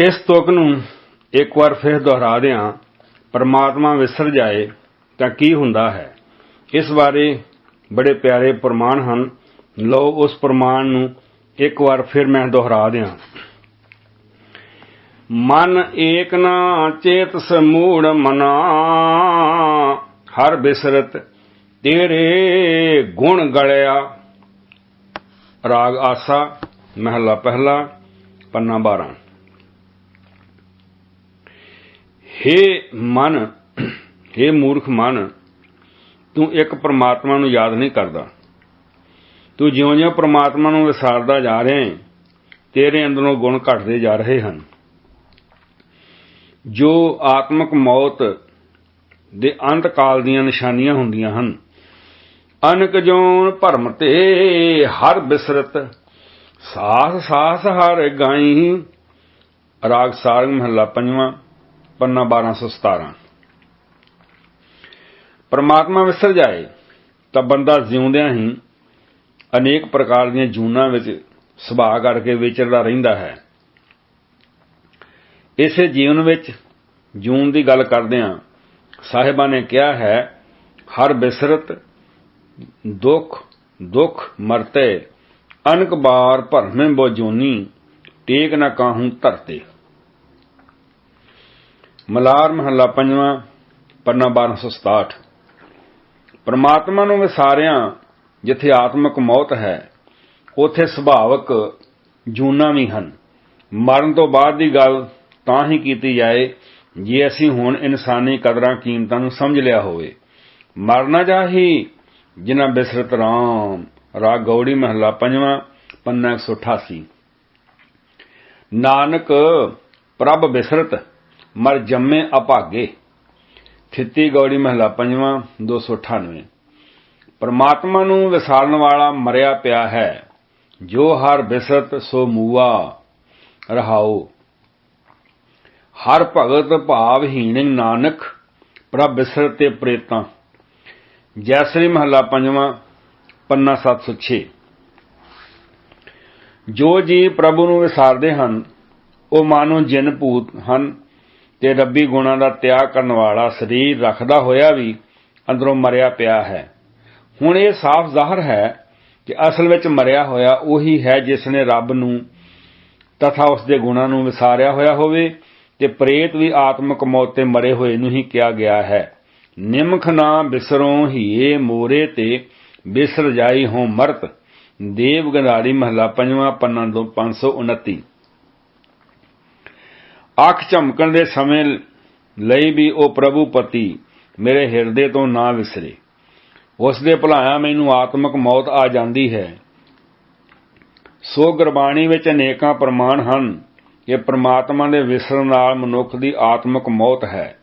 ਇਸ ਤੁਕ ਨੂੰ ਇੱਕ ਵਾਰ ਫਿਰ ਦੁਹਰਾ ਦਿਆਂ, ਪਰਮਾਤਮਾ ਵਿਸਰ ਜਾਏ ਤਾਂ ਕੀ ਹੁੰਦਾ ਹੈ? ਇਸ ਬਾਰੇ ਬੜੇ ਪਿਆਰੇ ਪ੍ਰਮਾਣ ਹਨ। ਲਓ ਉਸ ਪ੍ਰਮਾਣ ਨੂੰ ਇੱਕ ਵਾਰ ਫਿਰ ਮੈਂ ਦੁਹਰਾ ਦਿਆਂ। ਮਨ ਏਕ ਨਾ ਚੇਤ ਸਮੂੜ ਮਨਾ, ਹਰ ਬਿਸਰਤ ਤੇਰੇ ਗੁਣ ਗਲਿਆ ਰਾਗ ਆਸਾ, ਮਹਲਾ ਪਹਿਲਾ, ਪੰਨਾ 12 ਹੇ ਮਨ, ਹੇ ਮੂਰਖ ਮਨ, ਤੂੰ ਇੱਕ ਪ੍ਰਮਾਤਮਾ ਨੂੰ ਯਾਦ ਨਹੀਂ ਕਰਦਾ। ਤੂੰ ਜਿਉਂ-ਜਿਉਂ ਪਰਮਾਤਮਾ ਨੂੰ ਵਿਸਾਰਦਾ ਜਾ ਰਿਹਾ ਹੈ, ਤੇਰੇ ਅੰਦਰੋਂ ਗੁਣ ਘਟਦੇ ਜਾ ਰਹੇ ਹਨ। ਜੋ ਆਤਮਿਕ ਮੌਤ ਦੇ ਅੰਤ ਕਾਲ ਦੀਆਂ ਨਿਸ਼ਾਨੀਆਂ ਹੁੰਦੀਆਂ ਹਨ, ਅਨਕ ਜੋਨ ਭਰਮ ਤੇ ਹਰ ਬਿਸਰਤ ਸਾਸ ਸਾਸ ਹਰ ਗਾਈ ਰਾਗ ਸਾਰੰਗ ਮਹੱਲਾ ਪੰਜਵਾਂ ਪੰਨਾ 1217 ਪਰਮਾਤਮਾ ਵਿਸਰ ਜਾਏ, ਤਾਂ ਬੰਦਾ ਜਿਉਂਦਿਆਂ ਹੀ ਅਨੇਕ ਪ੍ਰਕਾਰ ਦੀਆਂ ਜੂਨਾਂ ਵਿੱਚ ਸੁਭਾਅ ਕਰਕੇ ਵਿਚਰਦਾ ਰਹਿੰਦਾ ਹੈ। ਇਸੇ ਜੀਵਨ ਵਿੱਚ ਜੂਨ ਦੀ ਗੱਲ ਕਰਦਿਆਂ ਸਾਹਿਬਾਂ ਨੇ ਕਿਹਾ ਹੈ, ਹਰ ਬਿਸਰਤ ਦੁੱਖ ਦੁੱਖ ਮਰਤੇ, ਅਨਕ ਬਾਰ ਭਰਮੇ ਬੋ ਜੋਨੀ, ਟੇਕ ਨਾ ਕਾਹੂ ਧਰਤੇ। ਮਲਾਰ ਮਹੱਲਾ ਪੰਜਵਾਂ ਪੰਨਾ 1267 ਪਰਮਾਤਮਾ ਨੂੰ ਵਿਸਾਰਿਆਂ ਜਿੱਥੇ ਆਤਮਿਕ ਮੌਤ ਹੈ, ਉਥੇ ਸੁਭਾਵਕ ਜੂਨਾ ਵੀ ਹਨ। ਮਰਨ ਤੋਂ ਬਾਅਦ ਦੀ ਗੱਲ ਤਾਂ ਹੀ ਕੀਤੀ ਜਾਏ, ਜੇ ਅਸੀਂ ਹੁਣ ਇਨਸਾਨੀ ਕਦਰਾਂ ਕੀਮਤਾਂ ਨੂੰ ਸਮਝ ਲਿਆ ਹੋਵੇ। ਮਰਨਾ ਜਾਹੀ ਜਿਨ੍ਹਾਂ ਬਿਸਰਤ ਰਾਮ, ਰਾਗ ਗੌੜੀ ਮਹੱਲਾ ਪੰਜਵਾਂ, ਪੰਨਾ 188 ਨਾਨਕ ਪ੍ਰਭ ਬਿਸਰਤ ਮਰ ਜੰਮੇ ਅਭਾਗੇ। ਥਿੱਤੀ ਗੌੜੀ ਮਹੱਲਾ ਪੰਜਵਾਂ 298 ਪਰਮਾਤਮਾ ਨੂੰ ਵਿਸਾਰਨ ਵਾਲਾ ਮਰਿਆ ਪਿਆ ਹੈ। ਜੋ ਹਰ ਬਿਸਰਤ, ਸੋ ਮੂਆ ਰਹਾਓ। ਹਰ ਭਗਤ ਭਾਵਹੀਣ ਨਾਨਕ, ਪ੍ਰਭ ਬਿਸਰਤ ਤੇ ਪ੍ਰੇਤਾਂ। ਜੈਸਰੀ ਮਹੱਲਾ ਪੰਜਵਾਂ, ਪੰਨਾ 706 ਜੋ ਜੀ ਪ੍ਰਭੂ ਨੂੰ ਵਿਸਾਰਦੇ ਹਨ, ਉਹ ਮਾਨੋ ਜਿਨ ਭੂਤ ਹਨ। ਤੇ ਰੱਬੀ ਗੁਣਾਂ ਦਾ ਤਿਆਗ ਕਰਨ ਵਾਲਾ ਸਰੀਰ ਰੱਖਦਾ ਹੋਇਆ ਵੀ ਅੰਦਰੋਂ ਮਰਿਆ ਪਿਆ ਹੈ। ਹੁਣ ਇਹ ਸਾਫ਼ ਜ਼ਾਹਰ ਹੈ ਕਿ ਅਸਲ ਵਿੱਚ ਮਰਿਆ ਹੋਇਆ ਉਹੀ ਹੈ ਜਿਸ ਨੇ ਰੱਬ ਨੂੰ ਤਥਾ ਉਸ ਦੇ ਗੁਣਾਂ ਨੂੰ ਵਿਸਾਰਿਆ ਹੋਇਆ ਹੋਵੇ ਤੇ ਪ੍ਰੇਤ ਵੀ ਆਤਮਿਕ ਮੌਤ ਤੇ ਮਰੇ ਹੋਏ ਨੂੰ ਹੀ ਕਿਹਾ ਗਿਆ ਹੈ। ਨਿਮਖ ਨਾ ਬਿਸਰੋਂ ਹੀਏ ਮੋਰੇ ਤੇ ਬਿਸਰ ਜਾਈ ਹੋ ਮਰਤ। ਦੇਵ ਗੰਧਾਰੀ ਮਹਲਾ ਪੰਜਵਾਂ ਪੰਨਾ 529 ਅੱਖ ਝਮਕਣ ਦੇ ਸਮੇਂ ਲਈ ਵੀ ਉਹ ਪ੍ਰਭੂ ਪਤੀ ਮੇਰੇ ਹਿਰਦੇ ਤੋਂ ਨਾ ਵਿਸਰੇ। ਉਸ ਦੇ ਭਲਾਇਆ ਮੈਨੂੰ ਆਤਮਿਕ ਮੌਤ ਆ ਜਾਂਦੀ ਹੈ। ਸੋ ਗੁਰਬਾਣੀ ਵਿੱਚ ਅਨੇਕਾਂ ਪ੍ਰਮਾਣ ਹਨ ਕਿ ਪ੍ਰਮਾਤਮਾ ਦੇ ਵਿਸਰਨ ਨਾਲ ਮਨੁੱਖ ਦੀ ਆਤਮਿਕ ਮੌਤ ਹੈ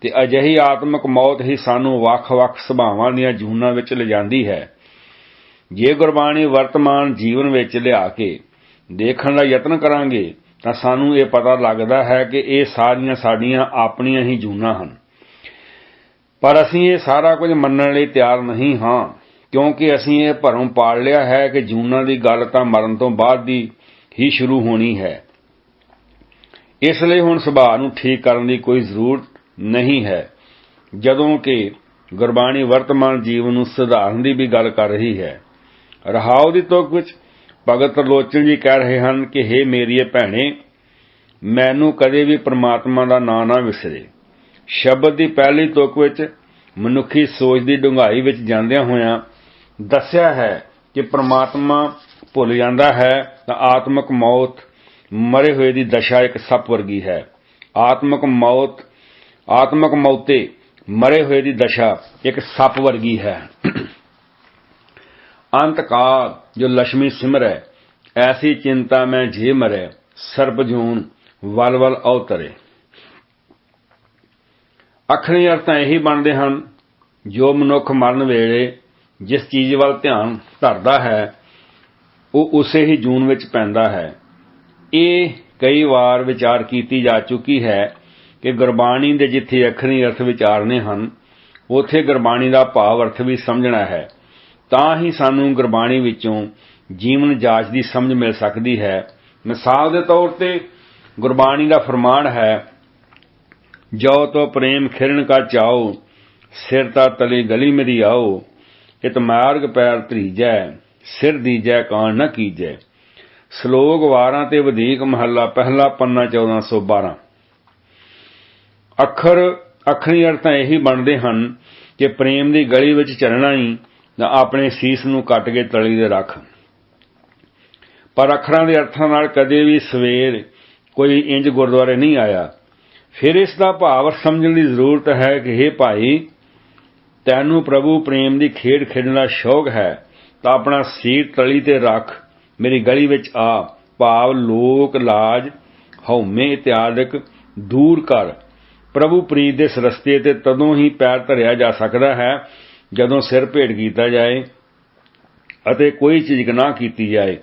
ਤੇ ਅਜਿਹੀ ਆਤਮਿਕ ਮੌਤ ਹੀ ਸਾਨੂੰ ਵੱਖ-ਵੱਖ ਸੁਭਾਵਾਂ ਦੀਆਂ ਜੂਨਾਂ ਵਿੱਚ ਲਿਜਾਂਦੀ ਹੈ। ਜੇ ਗੁਰਬਾਣੀ ਵਰਤਮਾਨ ਜੀਵਨ ਵਿੱਚ ਲਿਆ ਕੇ ਦੇਖਣ ਦਾ ਯਤਨ ਕਰਾਂਗੇ ਤਾਂ ਸਾਨੂੰ ਇਹ ਪਤਾ ਲੱਗਦਾ ਹੈ ਕਿ ਇਹ ਸਾਰੀਆਂ ਸਾਡੀਆਂ ਆਪਣੀਆਂ ਹੀ ਜੂਨਾਂ ਹਨ। ਪਰ ਅਸੀਂ ਇਹ ਸਾਰਾ ਕੁਝ ਮੰਨਣ ਲਈ ਤਿਆਰ ਨਹੀਂ ਹਾਂ, ਕਿਉਂਕਿ ਅਸੀਂ ਇਹ ਭਰਮ ਪਾਲ ਲਿਆ ਹੈ ਕਿ ਜੂਨਾਂ ਦੀ ਗੱਲ ਤਾਂ ਮਰਨ ਤੋਂ ਬਾਅਦ ਦੀ ਹੀ ਸ਼ੁਰੂ ਹੋਣੀ ਹੈ। ਇਸ ਲਈ ਹੁਣ ਸੁਭਾਅ ਨੂੰ ਠੀਕ ਕਰਨ ਦੀ ਕੋਈ ਜ਼ਰੂਰਤ ਨਹੀਂ ਹੈ, ਜਦੋਂ ਕਿ ਗੁਰਬਾਣੀ ਵਰਤਮਾਨ ਜੀਵਨ ਨੂੰ ਸੁਧਾਰਨ ਦੀ ਵੀ ਗੱਲ ਕਰ ਰਹੀ ਹੈ। ਰਹਾਉ ਦੀ ਤੁਕ ਵਿੱਚ ਭਗਤ ਲੋਚਨ ਜੀ ਕਹਿ ਰਹੇ ਹਨ ਕਿ हे ਮੇਰੀਏ ਭੈਣੇ, ਮੈਨੂੰ ਕਦੇ ਵੀ ਪ੍ਰਮਾਤਮਾ ਦਾ ਨਾਂ ਨਾ ਵਿਸਰੇ। ਸ਼ਬਦ ਦੀ ਪਹਿਲੀ ਤੁਕ ਵਿੱਚ ਮਨੁੱਖੀ ਸੋਚ ਦੀ ਡੂੰਘਾਈ ਵਿੱਚ ਜਾਂਦਿਆਂ ਹੋਇਆਂ ਦੱਸਿਆ ਹੈ ਕਿ ਪ੍ਰਮਾਤਮਾ ਭੁੱਲ ਜਾਂਦਾ ਹੈ ਤਾਂ ਆਤਮਿਕ ਮੌਤ ਮਰੇ ਹੋਏ ਦੀ ਦਸ਼ਾ ਇੱਕ ਸੱਪ ਵਰਗੀ ਹੈ। ਆਤਮਿਕ ਮੌਤ, ਆਤਮਿਕ ਮੌਤੇ ਮਰੇ ਹੋਏ ਦੀ ਦਸ਼ਾ ਇੱਕ ਸੱਪ ਵਰਗੀ ਹੈ। ਅੰਤ ਕਾਲ ਜੋ ਲక్ష్ਮੀ ਸਿਮਰੈ ਐਸੀ ਚਿੰਤਾ ਮੈਂ ਜੇ ਮਰੈ, ਸਰਬ ਜੂਨ ਵਲ ਵਲ ਅਵਤਰੇ। ਅਖਰੀ ਅਰਥਾਂ ਇਹੀ ਬਣਦੇ ਹਨ, ਜੋ ਮਨੁੱਖ ਮਰਨ ਵੇਲੇ ਜਿਸ ਚੀਜ਼ ਵੱਲ ਧਿਆਨ ਧਰਦਾ ਹੈ, ਉਹ ਉਸੇ ਹੀ ਜੂਨ ਵਿੱਚ ਪੈਂਦਾ ਹੈ। ਇਹ ਕਈ ਵਾਰ ਵਿਚਾਰ ਕੀਤੀ ਜਾ ਚੁੱਕੀ ਹੈ ਕਿ ਗੁਰਬਾਣੀ ਦੇ ਜਿੱਥੇ ਅਖਰੀ ਅਰਥ ਵਿਚਾਰਨੇ ਹਨ, ਉਥੇ ਗੁਰਬਾਣੀ ਦਾ ਭਾਵ ਅਰਥ ਵੀ ਸਮਝਣਾ ਹੈ। ਤਾਂ ਹੀ ਸਾਨੂੰ ਗੁਰਬਾਣੀ ਵਿੱਚੋਂ ਜੀਵਨ ਜਾਚ ਦੀ ਸਮਝ ਮਿਲ ਸਕਦੀ ਹੈ। ਮਿਸਾਲ ਦੇ ਤੌਰ ਤੇ ਗੁਰਬਾਣੀ ਦਾ ਫਰਮਾਨ ਹੈ, ਜੋ ਤੋ ਪ੍ਰੇਮ ਖਿਰਨ ਕਾ ਚਾਓ ਸਿਰ ਤਾ ਤਲੀ ਗਲੀ ਮੇਰੀ ਆਓ ਇਤ ਮਾਰਗ ਪੈਰ ਧਰੀਜੈ, ਸਿਰ ਦੀਜੈ ਕਾਣ ਨ ਕੀਜੈ। ਸ਼ਲੋਕ 12 ਤੇ ਵਧੇਕ ਮਹੱਲਾ ਪਹਿਲਾ ਪੰਨਾ 1412 ਅੱਖਰ, ਅੱਖਰੀ ਅਰਥ ਇਹੀ ਬਣਦੇ ਹਨ ਕਿ ਪ੍ਰੇਮ ਦੀ ਗਲੀ ਵਿੱਚ ਚੱਲਣਾ ਹੀ ਜਾਂ ਆਪਣੇ ਸੀਸ ਨੂੰ ਕੱਟ ਕੇ ਤਲੀ ਦੇ ਰੱਖ। ਪਰ ਅੱਖਰਾਂ ਦੇ ਅਰਥਾਂ ਨਾਲ ਕਦੇ ਵੀ ਸਵੇਰ ਕੋਈ ਇੰਜ ਗੁਰਦੁਆਰੇ ਨਹੀਂ ਆਇਆ। ਫਿਰ ਇਸ ਦਾ ਭਾਵ ਸਮਝਣ ਦੀ ਜ਼ਰੂਰਤ ਹੈ ਕਿ हे ਭਾਈ, ਤੈਨੂੰ ਪ੍ਰਭੂ ਪ੍ਰੇਮ ਦੀ ਖੇਡ ਖੇਡਣ ਦਾ ਸ਼ੌਕ ਹੈ, ਤਾਂ ਆਪਣਾ ਸੀਰ ਤਲੀ ਤੇ ਰੱਖ। ਮੇਰੀ ਗਲੀ ਵਿੱਚ ਆ, ਭਾਵ ਲੋਕ ਲਾਜ, ਹਉਮੈ ਇਤਿਆਦਿਕ, ਦੂਰ ਕਰ। ਪ੍ਰਭੂ ਪ੍ਰੀਤ ਦੇ ਸਰਸਤੇ ਤੇ ਤਦੋਂ ਹੀ ਪੈਰ ਧਰਿਆ ਜਾ ਸਕਦਾ ਹੈ ਜਦੋਂ ਸਿਰ ਭੇਟ ਕੀਤਾ ਜਾਏ ਅਤੇ ਕੋਈ ਝਿਜਕ ਨਾ ਕੀਤੀ ਜਾਏ,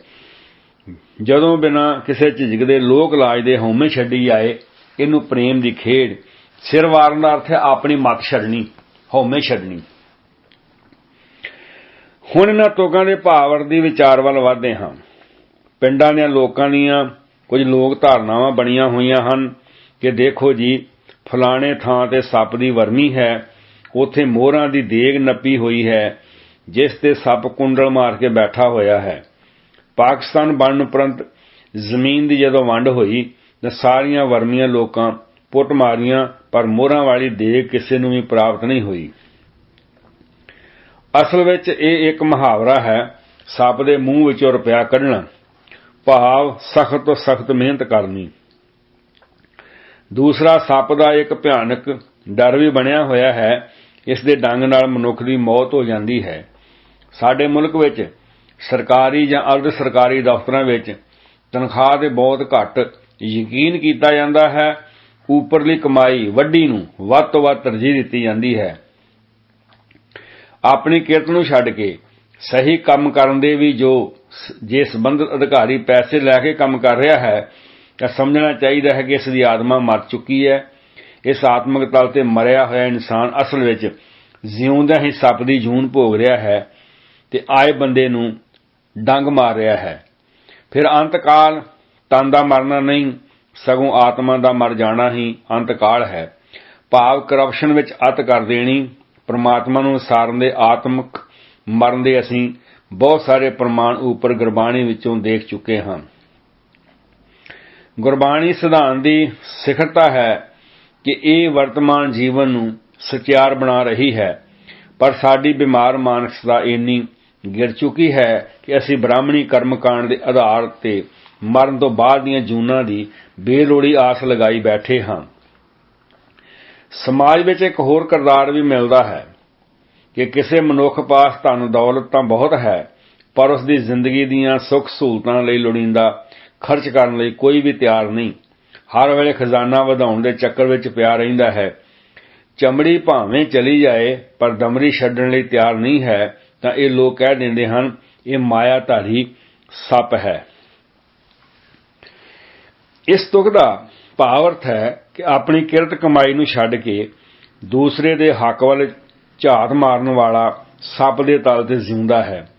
ਜਦੋਂ ਬਿਨਾ ਕਿਸੇ ਝਿਜਕ ਦੇ ਲੋਕ ਲਾਜ ਦੇ ਹਉਮੈ ਛੱਡੀ ਜਾਏ ਇਹਨੂੰ ਪ੍ਰੇਮ ਦੀ ਖੇਡ, ਸਿਰ ਵਾਰਨ ਦਾ ਅਰਥ ਹੈ ਆਪਣੀ ਮੱਤ ਛੱਡਣੀ, ਹਉਮੈ ਛੱਡਣੀ। ਹੁਣ ਇਹਨਾਂ ਤੋਕਾਂ ਦੇ ਭਾਵ ਦੀ ਵਿਚਾਰ ਵੱਲ ਵਧਦੇ ਹਾਂ। ਪਿੰਡਾਂ ਦੇ ਲੋਕਾਂ ਦੀਆਂ ਕੁਝ ਲੋਕ ਧਾਰਨਾਵਾਂ ਬਣੀਆਂ ਹੋਈਆਂ ਹਨ ਕਿ ਦੇਖੋ ਜੀ, ਫਲਾਣੇ ਥਾਂ ਤੇ ਸੱਪ ਦੀ ਵਰਮੀ ਹੈ ਉਥੇ ਮੋਹਰਾਂ ਦੀ ਦੇਗ ਨੱਪੀ ਹੋਈ ਹੈ, ਜਿਸ ਤੇ ਸੱਪ ਕੁੰਡਲ ਮਾਰ ਕੇ ਬੈਠਾ ਹੋਇਆ ਹੈ। ਪਾਕਿਸਤਾਨ ਬਣਨ ਉਪਰੰਤ ਜ਼ਮੀਨ ਦੀ ਜਦੋਂ ਵੰਡ ਹੋਈ, ਤਾਂ ਸਾਰੀਆਂ ਵਰਮੀਆਂ ਲੋਕਾਂ ਪੁੱਟ ਮਾਰੀਆਂ, ਪਰ ਮੋਹਰਾਂ ਵਾਲੀ ਦੇਗ ਕਿਸੇ ਨੂੰ ਵੀ ਪ੍ਰਾਪਤ ਨਹੀਂ ਹੋਈ। ਅਸਲ ਵਿੱਚ ਇਹ ਇੱਕ ਮੁਹਾਵਰਾ ਹੈ, ਸੱਪ ਦੇ ਮੂੰਹ ਵਿੱਚੋਂ ਰੁਪਿਆ ਕੱਢਣਾ। ਭਾਵ ਸਖਤ ਤੋਂ ਸਖਤ ਮਿਹਨਤ ਕਰਨੀ। ਦੂਸਰਾ, ਸੱਪ ਦਾ ਇੱਕ ਭਿਆਨਕ ਡਰ ਵੀ ਬਣਿਆ ਹੋਇਆ ਹੈ ਇਸ ਦੇ ਡੰਗ ਨਾਲ ਮਨੁੱਖ ਦੀ ਮੌਤ ਹੋ ਜਾਂਦੀ ਹੈ। ਸਾਡੇ ਮੁਲਕ ਵਿੱਚ ਸਰਕਾਰੀ ਜਾਂ ਅਰਧ ਸਰਕਾਰੀ ਦਫ਼ਤਰਾਂ ਵਿੱਚ ਤਨਖਾਹ ਤੇ ਬਹੁਤ ਘੱਟ ਯਕੀਨ ਕੀਤਾ ਜਾਂਦਾ ਹੈ। ਉਪਰਲੀ ਕਮਾਈ ਵੱਡੀ ਨੂੰ ਵੱਧ ਤੋਂ ਵੱਧ ਤਰਜੀਹ ਦਿੱਤੀ ਜਾਂਦੀ ਹੈ। ਆਪਣੀ ਕਿਰਤ ਨੂੰ ਛੱਡ ਕੇ ਸਹੀ ਕੰਮ ਕਰਨ ਦੇ ਵੀ ਜੋ ਜੇ ਸੰਬੰਧਿਤ ਅਧਿਕਾਰੀ ਪੈਸੇ ਲੈ ਕੇ ਕੰਮ ਕਰ ਰਿਹਾ ਹੈ, ਤਾਂ ਸਮਝਣਾ ਚਾਹੀਦਾ ਹੈ ਕਿ ਇਸ ਦੀ ਆਤਮਾ ਮਰ ਚੁੱਕੀ ਹੈ। ਇਸ ਆਤਮਿਕ ਤਲ ਤੇ ਮਰਿਆ ਹੋਇਆ ਇਨਸਾਨ ਅਸਲ ਵਿੱਚ ਜਿਉਂਦਾ ਹੀ ਸੱਪ ਦੀ ਜੂਨ ਭੋਗ ਰਿਹਾ ਹੈ ਤੇ ਆਏ ਬੰਦੇ ਨੂੰ ਡੰਗ ਮਾਰ ਰਿਹਾ ਹੈ। ਫਿਰ ਅੰਤਕਾਲ ਤਨ ਦਾ ਮਰਨਾ ਨਹੀਂ, ਸਗੋਂ ਆਤਮਾ ਦਾ ਮਰ ਜਾਣਾ ਹੀ ਅੰਤਕਾਲ ਹੈ। ਭਾਵ ਕਰਪਸ਼ਨ ਵਿੱਚ ਅਤ ਕਰ ਦੇਣੀ, ਪ੍ਰਮਾਤਮਾ ਨੂੰ ਸਾਰਨ ਦੇ ਆਤਮਿਕ ਮਰਨ ਦੇ ਅਸੀਂ ਬਹੁਤ ਸਾਰੇ ਪ੍ਰਮਾਣ ਉੱਪਰ ਗੁਰਬਾਣੀ ਵਿੱਚੋਂ ਦੇਖ ਚੁੱਕੇ ਹਾਂ। ਗੁਰਬਾਣੀ ਸਿਧਾਂਤ ਦੀ ਸਿਖਰਤਾ ਹੈ ਕਿ ਇਹ ਵਰਤਮਾਨ ਜੀਵਨ ਨੂੰ ਸਚਿਆਰ ਬਣਾ ਰਹੀ ਹੈ। ਪਰ ਸਾਡੀ ਬਿਮਾਰ ਮਾਨਸਤਾ ਇੰਨੀ ਗਿਰ ਚੁੱਕੀ ਹੈ ਕਿ ਅਸੀਂ ਬ੍ਰਾਹਮਣੀ ਕਰਮਕਾਂਡ ਦੇ ਆਧਾਰ ਤੇ ਮਰਨ ਤੋਂ ਬਾਅਦ ਦੀਆਂ ਜੂਨਾਂ ਦੀ ਬੇਲੋੜੀ ਆਸ ਲਗਾਈ ਬੈਠੇ ਹਾਂ। ਸਮਾਜ ਵਿੱਚ ਇੱਕ ਹੋਰ ਕਿਰਦਾਰ ਵੀ ਮਿਲਦਾ ਹੈ ਕਿ ਕਿਸੇ ਮਨੁੱਖ ਪਾਸ ਧਨ ਦੌਲਤ ਤਾਂ ਬਹੁਤ ਹੈ, ਪਰ ਉਸ ਦੀ ਜ਼ਿੰਦਗੀ ਦੀਆਂ ਸੁੱਖ ਸਹੂਲਤਾਂ ਲਈ ਲੋੜੀਂਦਾ ਖਰਚ ਕਰਨ ਲਈ ਕੋਈ ਵੀ ਤਿਆਰ ਨਹੀਂ। ਹਰ ਵੇਲੇ ਖਜ਼ਾਨਾ ਵਧਾਉਣ ਦੇ ਚੱਕਰ ਵਿੱਚ ਪਿਆ ਰਹਿੰਦਾ ਹੈ। ਚਮੜੀ ਭਾਵੇਂ ਚਲੀ ਜਾਏ, ਪਰ ਦਮਰੀ ਛੱਡਣ ਲਈ ਤਿਆਰ ਨਹੀਂ ਹੈ, ਤਾਂ ਇਹ ਲੋਕ ਕਹਿ ਦਿੰਦੇ ਹਨ, ਇਹ ਮਾਇਆ ਧਾਰੀ ਸੱਪ ਹੈ। ਇਸ ਤੁਕ ਦਾ ਭਾਵ ਅਰਥ ਹੈ ਕਿ ਆਪਣੀ ਕਿਰਤ ਕਮਾਈ ਨੂੰ ਛੱਡ ਕੇ ਦੂਸਰੇ ਦੇ ਹੱਕ ਵੱਲ ਝਾਤ ਮਾਰਨ ਵਾਲਾ ਸੱਪ ਦੇ ਤਲ ਤੇ ਜਿਉਂਦਾ ਹੈ।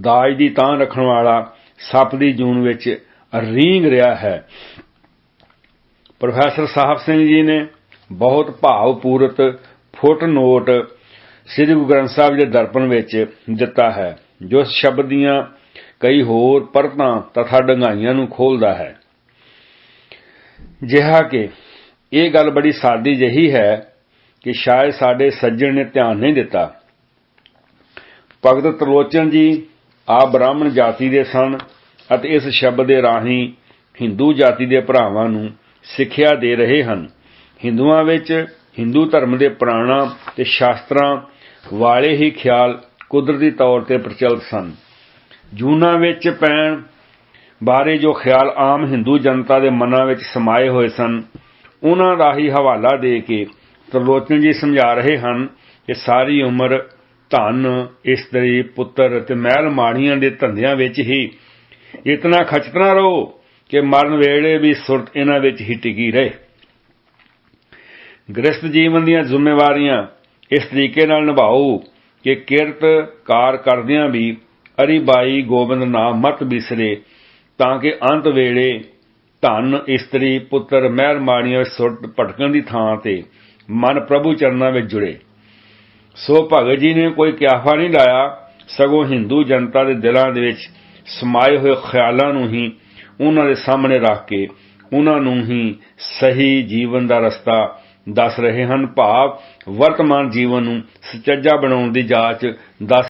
ਦਾਜ ਦੀ ਤਾਂ ਰੱਖਣ ਵਾਲਾ ਸੱਪ ਦੀ ਜੂਨ ਵਿੱਚ ਰੀਂਗ ਰਿਹਾ ਹੈ। ਪ੍ਰੋਫੈਸਰ ਸਾਹਿਬ ਸਿੰਘ ਜੀ ਨੇ ਬਹੁਤ ਭਾਵਪੂਰਤ ਫੁੱਟ ਨੋਟ ਸ੍ਰੀ ਗੁਰੂ ਗ੍ਰੰਥ ਸਾਹਿਬ ਦੇ ਦਰਪਣ ਵਿੱਚ ਦਿੱਤਾ ਹੈ, ਜੋ ਸ਼ਬਦ ਦੀਆਂ ਕਈ ਹੋਰ ਪਰਤਾਂ ਤਥਾ ਡੰਗਾਈਆਂ ਨੂੰ ਖੋਲਦਾ ਹੈ। ਜਿਹਾ ਕਿ ਇਹ ਗੱਲ ਬੜੀ ਸਾਦੀ ਜਹੀ ਹੈ ਕਿ ਸ਼ਾਇਦ ਸਾਡੇ ਸੱਜਣ ਨੇ ਧਿਆਨ ਨਹੀਂ ਦਿੱਤਾ। ਭਗਤ ਤਲੋਚਨ ਜੀ ਆ ਬ੍ਰਾਹਮਣ ਜਾਤੀ ਦੇ ਸਨ ਅਤੇ ਇਸ ਸ਼ਬਦ ਦੇ ਰਾਹੀਂ ਹਿੰਦੂ ਜਾਤੀ ਦੇ ਭਰਾਵਾਂ ਨੂੰ ਸਿੱਖਿਆ ਦੇ ਰਹੇ ਹਨ। ਹਿੰਦੂਆਂ ਵਿੱਚ ਹਿੰਦੂ ਧਰਮ ਦੇ ਪ੍ਰਾਣਾ ਤੇ ਸ਼ਾਸਤਰਾਂ ਵਾਲੇ ਹੀ ਖਿਆਲ ਕੁਦਰਤੀ ਤੌਰ ਤੇ ਪ੍ਰਚਲਿਤ ਸਨ। ਜੂਨਾ ਵਿੱਚ ਪੈਣ ਬਾਰੇ ਜੋ ਖਿਆਲ ਆਮ ਹਿੰਦੂ ਜਨਤਾ ਦੇ ਮਨਾਂ ਵਿੱਚ ਸਮਾਏ ਹੋਏ ਸਨ, ਉਹਨਾਂ ਦਾ ਹੀ ਹਵਾਲਾ ਦੇ ਕੇ ਤਰਲੋਚਨ ਜੀ ਸਮਝਾ ਰਹੇ ਹਨ ਕਿ ਸਾਰੀ ਉਮਰ ਧਨ, ਇਸਤਰੀ, ਪੁੱਤਰ ਤੇ ਮਹਿਲ ਮਾੜੀਆਂ ਦੇ ਧੰਦਿਆਂ ਵਿੱਚ ਹੀ ਇਤਨਾ ਖਚਤਨਾ ਰਹੋ। ਕਿ ਮਰਨ ਵੇਲੇ ਵੀ ਸੁਰਤ ਇਹਨਾਂ ਵਿੱਚ ਹੀ ਟਿਕੀ ਰਹੇ। ਗ੍ਰਸਤ ਜੀਵਨ ਦੀਆਂ ਜ਼ਿੰਮੇਵਾਰੀਆਂ ਇਸ ਤਰੀਕੇ ਨਾਲ ਨਿਭਾਓ ਕਿ ਕਿਰਤ ਕਾਰ ਕਰਦਿਆਂ ਵੀ ਅਰੀ ਬਾਈ ਗੋਬਿੰਦ ਨਾਮ ਮਤ ਬਿਸਰੇ ਤਾਂ ਕਿ ਅੰਤ ਵੇਲੇ ਧਨ ਇਸਤਰੀ ਪੁੱਤਰ ਮਹਿਰ ਮਾਣੀਆਂ ਵਿੱਚ ਸੁੱਟ ਭਟਕਣ ਦੀ ਥਾਂ ਤੇ ਮਨ ਪ੍ਰਭੂ ਚਰਨਾਂ ਵਿੱਚ ਜੁੜੇ। ਸੋ ਭਗਤ ਜੀ ਨੇ ਕੋਈ ਕਿਆਫਾ ਨਹੀਂ ਲਾਇਆ, ਸਗੋਂ ਹਿੰਦੂ ਜਨਤਾ ਦੇ ਦਿਲਾਂ ਦੇ ਵਿੱਚ ਸਮਾਏ ਹੋਏ ਖਿਆਲਾਂ ਨੂੰ ਹੀ ਉਹਨਾਂ ਦੇ ਸਾਹਮਣੇ ਰੱਖ ਕੇ ਉਹਨਾਂ ਨੂੰ ਹੀ ਸਹੀ ਜੀਵਨ ਦਾ ਰਸਤਾ ਦੱਸ ਰਹੇ ਹਨ। ਭਾਵ ਵਰਤਮਾਨ ਜੀਵਨ ਨੂੰ ਸੁਚੱਜਾ ਬਣਾਉਣ ਦੀ ਜਾਂਚ ਦੱਸ